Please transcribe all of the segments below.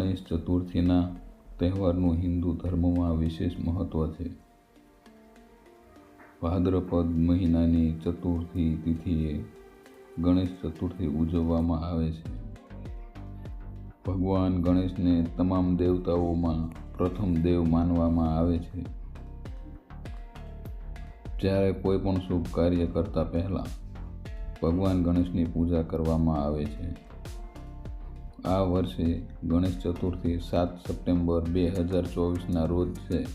ગણેશ ચતુર્થીના તહેવારનું હિન્દુ ધર્મમાં વિશેષ મહત્વ છે. ભાદ્રપદ મહિનાની ચતુર્થી તિથિએ ગણેશ ચતુર્થી ઉજવવામાં આવે છે. ભગવાન ગણેશને તમામ દેવતાઓમાં પ્રથમ દેવ માનવામાં આવે છે. જ્યારે કોઈ પણ શુભ કાર્ય કરતા પહેલા ભગવાન ગણેશની પૂજા કરવામાં આવે છે. આ વર્ષે ગણેશ ચતુર્થી સાત સપ્ટેમ્બર બે હજાર ચોવીસના રોજ છે.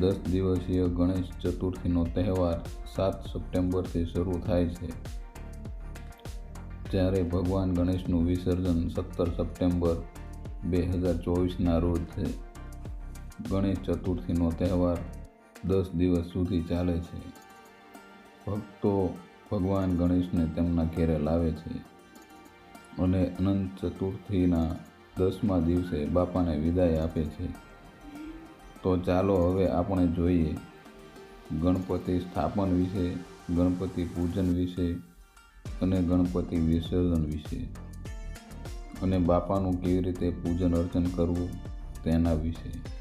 દસ દિવસીય ગણેશ ચતુર્થીનો તહેવાર સાત સપ્ટેમ્બરથી શરૂ થાય છે. જ્યારે ભગવાન ગણેશનું વિસર્જન સત્તર સપ્ટેમ્બર બે હજાર ચોવીસના રોજ છે. ગણેશ ચતુર્થીનો તહેવાર દસ દિવસ સુધી ચાલે છે. ભક્તો ભગવાન ગણેશને તેમના ઘેરે લાવે છે. અને અનંત ચતુર્થીના દસમા દિવસે બાપાને વિદાય આપે છે. તો ચાલો હવે આપણે જોઈએ ગણપતિ સ્થાપન વિશે, ગણપતિ પૂજન વિશે અને ગણપતિ વિસર્જન વિશે. અને બાપાનું કેવી રીતે પૂજન અર્ચન કરવું તેના વિશે.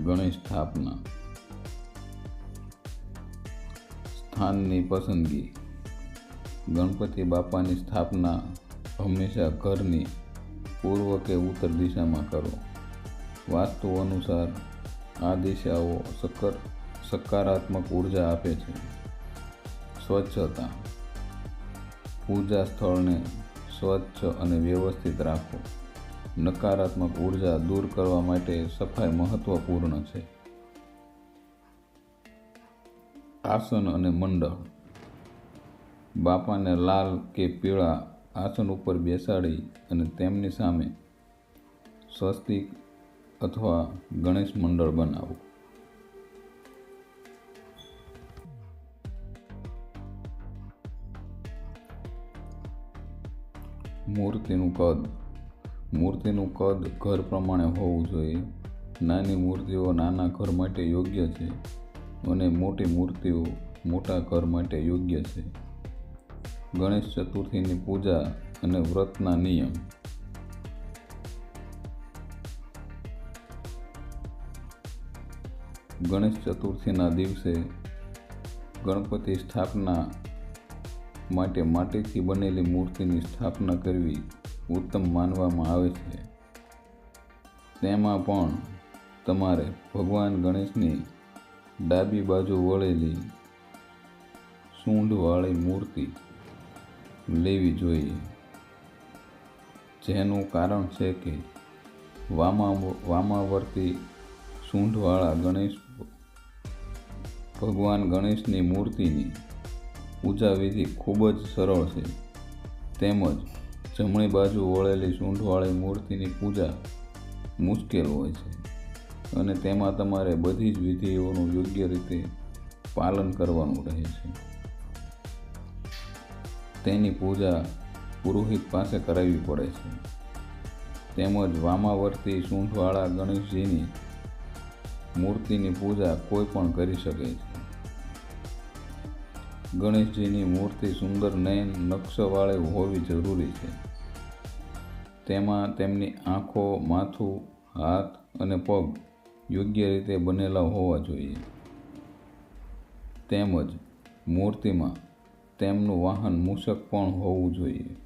ગણેશ સ્થાપના. સ્થાનની પસંદગી. ગણપતિ બાપાની સ્થાપના હંમેશા ઘરની પૂર્વ કે ઉત્તર દિશામાં કરો. વાસ્તુ અનુસાર આ દિશાઓ સકર, સકારાત્મક ઊર્જા આપે છે. સ્વચ્છતા. પૂજા સ્થળને સ્વચ્છ અને વ્યવસ્થિત રાખો. નકારાત્મક ઊર્જા દૂર કરવા માટે સફાઈ મહત્વપૂર્ણ છે. આસન અને મંડળ બાપાને લાલ કે પીળા આસન ઉપર બેસાડી અને તેમની સામે સ્વસ્તિક અથવા ગણેશ મંડળ બનાવો. મૂર્તિનું કદ. મૂર્તિનું કદ ઘર પ્રમાણે હોવું જોઈએ. નાની મૂર્તિઓ નાના ઘર માટે યોગ્ય છે અને મોટી મૂર્તિઓ મોટા ઘર માટે યોગ્ય છે. ગણેશ ચતુર્થીની પૂજા અને વ્રતના નિયમ. ગણેશ ચતુર્થીના દિવસે ગણપતિ સ્થાપના માટે માટીથી બનેલી મૂર્તિની સ્થાપના કરવી ઉત્તમ માનવામાં આવે છે. તેમાં પણ તમારે ભગવાન ગણેશની ડાબી બાજુ વળેલી સૂંઢવાળી મૂર્તિ લેવી જોઈએ. જેનું કારણ છે કે વામા વામાવર્તી સૂંઢવાળા ગણેશ ભગવાન ગણેશની મૂર્તિની પૂજા વિધિ ખૂબ જ સરળ છે. તેમજ જમણી બાજુ વળેલી સૂંઢવાળી મૂર્તિની પૂજા મુશ્કેલ હોય છે અને તેમાં તમારે બધી જ વિધિઓનું યોગ્ય રીતે પાલન કરવાનું રહે છે. તેની પૂજા પુરોહિત પાસે કરાવવી પડે છે. તેમજ વામાવર્તી સૂંઢવાળા ગણેશજીની મૂર્તિની પૂજા કોઈ પણ કરી શકે છે. ગણેશજીની મૂર્તિ સુંદર નયન નકશવાળી હોવી જરૂરી છે. તેમાં તેમની આંખો, માથું, હાથ અને પગ યોગ્ય રીતે બનેલા હોવા જોઈએ. તેમજ મૂર્તિમાં તેમનું વાહન મૂષક પણ હોવું જોઈએ.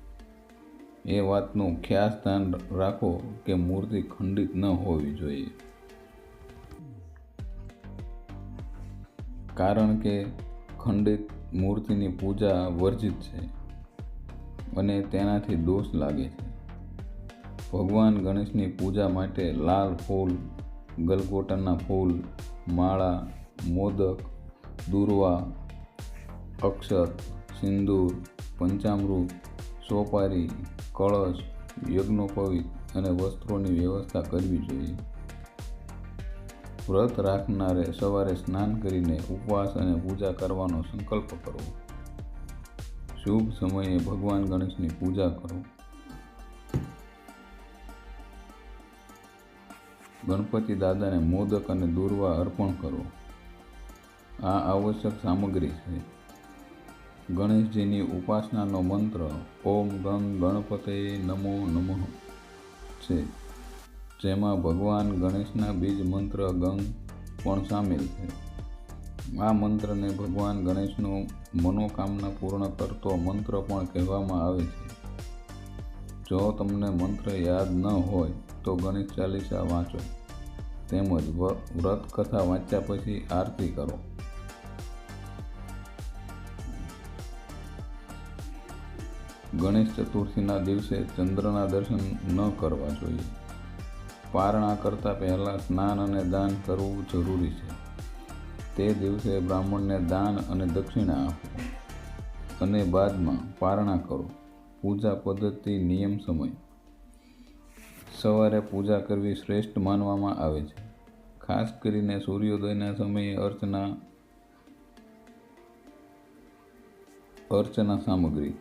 એ વાતનું ખાસ ધ્યાન રાખો કે મૂર્તિ ખંડિત ન હોવી જોઈએ. કારણ કે ખંડિત મૂર્તિની પૂજા વર્જિત છે અને તેનાથી દોષ લાગે છે. ભગવાન ગણેશની પૂજા માટે લાલ ફૂલ, ગલગોટાના ફૂલ, માળા, મોદક, દુર્વા અક્ષર સિંદૂર, પંચામૃત, સોપારી, કળશ, યજ્ઞોપવિત અને વસ્ત્રોની વ્યવસ્થા કરવી જોઈએ. વ્રત રાખનારે સવારે સ્નાન કરીને ઉપવાસ અને પૂજા કરવાનો સંકલ્પ કરવો શુભ સમયે ભગવાન ગણેશની પૂજા કરો. ગણપતિ દાદાને મોદક અને દુર્વા અર્પણ કરો. આ આવશ્યક સામગ્રી છે. ગણેશજીની ઉપાસનાનો મંત્ર, ઓમ ગંગ ગણપતે નમો નમઃ છે, જેમાં ભગવાન ગણેશના બીજ મંત્ર ગંગ પણ સામેલ છે. આ મંત્રને ભગવાન ગણેશનું મનોકામના પૂર્ણ કરતો મંત્ર પણ કહેવામાં આવે છે. જો તમને મંત્ર યાદ ન હોય, તો ગણેશ ચાલીસા વાંચો. તેમજ વ્રત કથા વાંચ્યા પછી આરતી કરો. ગણેશ ચતુર્થીના દિવસે ચંદ્રના દર્શન ન કરવા જોઈએ. પારણા કરતાં પહેલાં સ્નાન અને દાન કરવું જરૂરી છે. તે દિવસે બ્રાહ્મણને દાન અને દક્ષિણા આપો અને બાદમાં પારણા કરો. પૂજા પદ્ધતિ, નિયમ, સમય. સવારે પૂજા કરવી શ્રેષ્ઠ માનવામાં આવે છે. ખાસ કરીને સૂર્યોદયના સમયે અર્ચના અર્ચના સામગ્રી.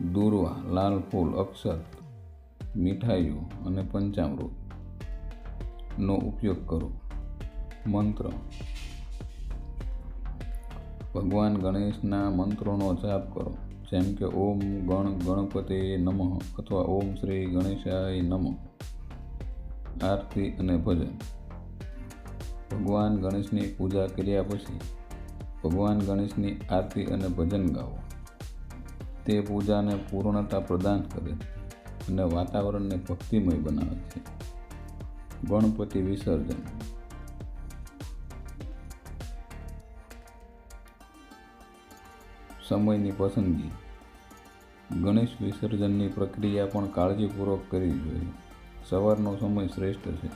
દૂર્વા, લાલ ફૂલ, અક્ષત, મીઠાઈઓ અને પંચામૃત નો ઉપયોગ કરો. મંત્ર. ભગવાન ગણેશના મંત્રોનો જાપ કરો. જેમ કે ઓમ ગણ ગણપતિ નમઃ અથવા ઓમ શ્રી ગણેશાય નમઃ. આરતી અને ભજન. ભગવાન ગણેશની પૂજા કર્યા પછી ભગવાન ગણેશની આરતી અને ભજન ગાઓ. તે પૂજાને પૂર્ણતા પ્રદાન કરે અને વાતાવરણને ભક્તિમય બનાવે છે. ગણપતિ વિસર્જન. સમયની પસંદગી. ગણેશ વિસર્જનની પ્રક્રિયા પણ કાળજીપૂર્વક કરવી જોઈએ. સવારનો સમય શ્રેષ્ઠ છે,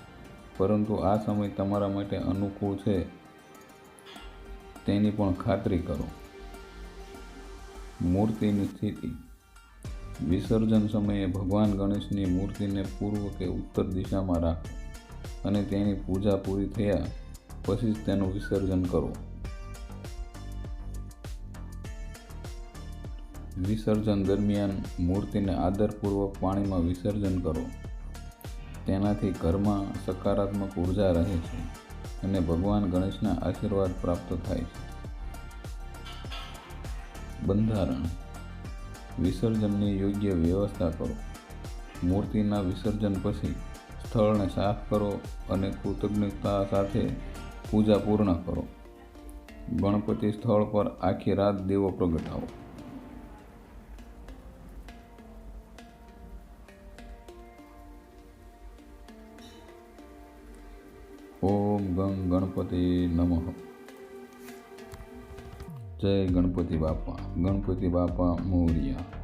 પરંતુ આ સમય તમારા માટે અનુકૂળ છે. તેની પણ ખાતરી કરો. મૂર્તિની સ્થિતિ. વિસર્જન સમયે ભગવાન ગણેશની મૂર્તિને પૂર્વ કે ઉત્તર દિશામાં રાખો અને તેની પૂજા પૂરી થયા પછી જ તેનું વિસર્જન કરો. વિસર્જન દરમિયાન મૂર્તિને આદરપૂર્વક પાણીમાં વિસર્જન કરો. તેનાથી ઘરમાં સકારાત્મક ઊર્જા રહે છે અને ભગવાન ગણેશના આશીર્વાદ પ્રાપ્ત થાય છે. બંધારણ. વિસર્જનની યોગ્ય વ્યવસ્થા કરો. મૂર્તિના વિસર્જન પછી સ્થળને સાફ કરો અને કૃતજ્ઞતા સાથે પૂજા પૂર્ણ કરો. ગણપતિ સ્થળ પર આખી રાત દેવો પ્રગટાવો. ઓમ ગંગ ગણપતિ નમઃ. જય ગણપતિ બાપા. ગણપતિ બાપા મોરિયા.